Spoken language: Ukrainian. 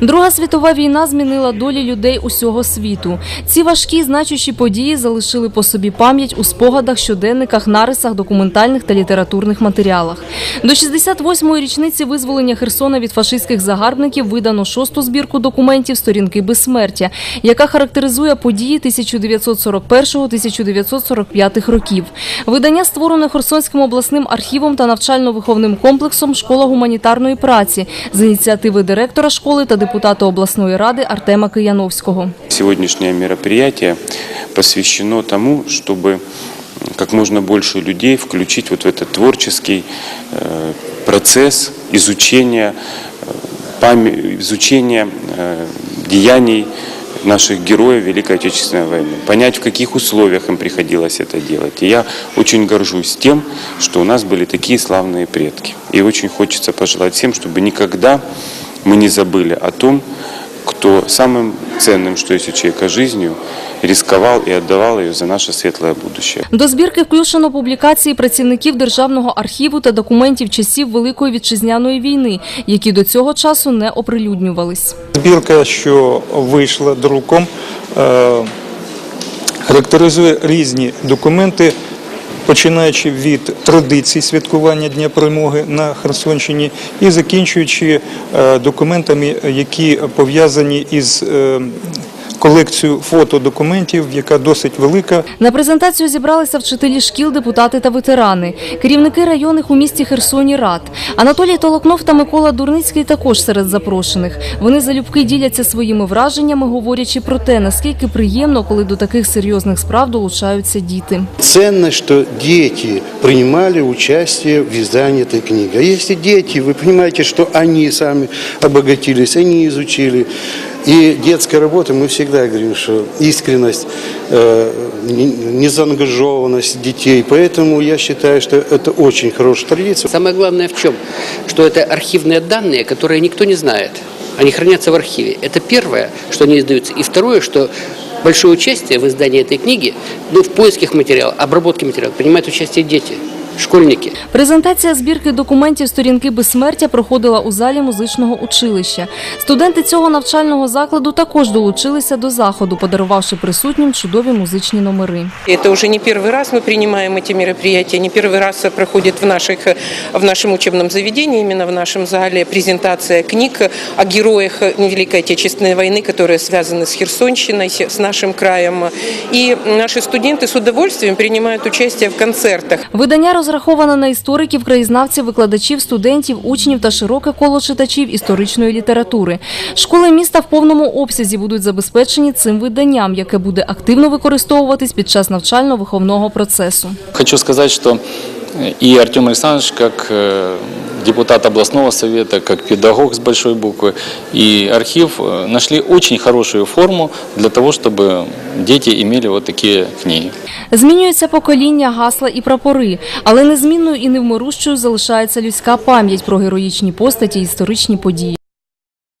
Друга світова війна змінила долі людей усього світу. Ці важкі значущі події залишили по собі пам'ять у спогадах, щоденниках, нарисах, документальних та літературних матеріалах. До 68-ї річниці визволення Херсона від фашистських загарбників видано шосту збірку документів «Сторінки безсмертя», яка характеризує події 1941-1945 років. Видання створено Херсонським обласним архівом та навчально-виховним комплексом «Школа гуманітарної праці» з ініціативи директора школи та депутата обласної ради Артема Кияновського. Сегодняшнее мероприятие посвящено тому, чтобы как можно больше людей включить вот в этот творческий э, процесс изучения, э, памя- изучения э, деяний наших героев Великой Отечественной войны, понять, в каких условиях им приходилось это делать. И я очень горжусь тем, что у нас были такие славные предки. И очень хочется пожелать всем, чтобы никогда мы не забыли о том, кто самым ценным, что есть у человека жизнью, рисковал и отдавал ее за наше светлое будущее. До збірки включено публікації працівників Державного архіву та документів часів Великої вітчизняної війни, які до цього часу не оприлюднювались. Збірка, що вийшла друком, е, характеризує різні документи, починаючи від традицій святкування Дня перемоги на Херсонщині і закінчуючи е, документами, які пов'язані із колекцією фотодокументів, яка досить велика. На презентацію зібралися вчителі шкіл, депутати та ветерани, керівники районних у місті Херсоні рад. Анатолій Толокнов та Микола Дурницький також серед запрошених. Вони залюбки діляться своїми враженнями, говорячи про те, наскільки приємно, коли до таких серйозних справ долучаються діти. Ценно, что дети принимали участие в издании этой книги. А если дети, вы понимаете, что они сами обогатились, они изучили. И детская работа, мы всегда говорим, что искренность, э, не- незаангажованность детей. Поэтому я считаю, что это очень хорошая традиция. Самое главное в чем? Что это архивные данные, которые никто не знает. Они хранятся в архиве. Это первое, что они издаются. И второе, что большое участие в издании этой книги, ну, в поисках материала, обработке материала, принимают участие дети, школьники. Презентація збірки документів сторінки безсмертя проходила у залі музичного училища. Студенти цього навчального закладу також долучилися до заходу, подарувавши присутнім чудові музичні номери. Это уже не первый раз мы принимаем эти мероприятия, не первый раз проходит в, наших, в нашем учебном заведении, именно в нашем зале, презентация книг о героях Великой Отечественной войны, которые связаны с Херсонщиной, с нашим краем. И наши студенты с удовольствием принимают участие в концертах. Видання розраховане на істориків, краєзнавців, викладачів, студентів, учнів та широке коло читачів історичної літератури. Школи міста в повному обсязі будуть забезпечені цим виданням, яке буде активно використовуватись під час навчально-виховного процесу. Хочу сказати, что и Артем Александрович, как э, депутат областного совета, как педагог с большой буквы, и архив э, нашли очень хорошую форму для того, чтобы дети имели вот такие книги. Змінюються покоління, гасла і прапори, але незмінною і невмирущою залишається людська пам'ять про героїчні постаті і історичні події.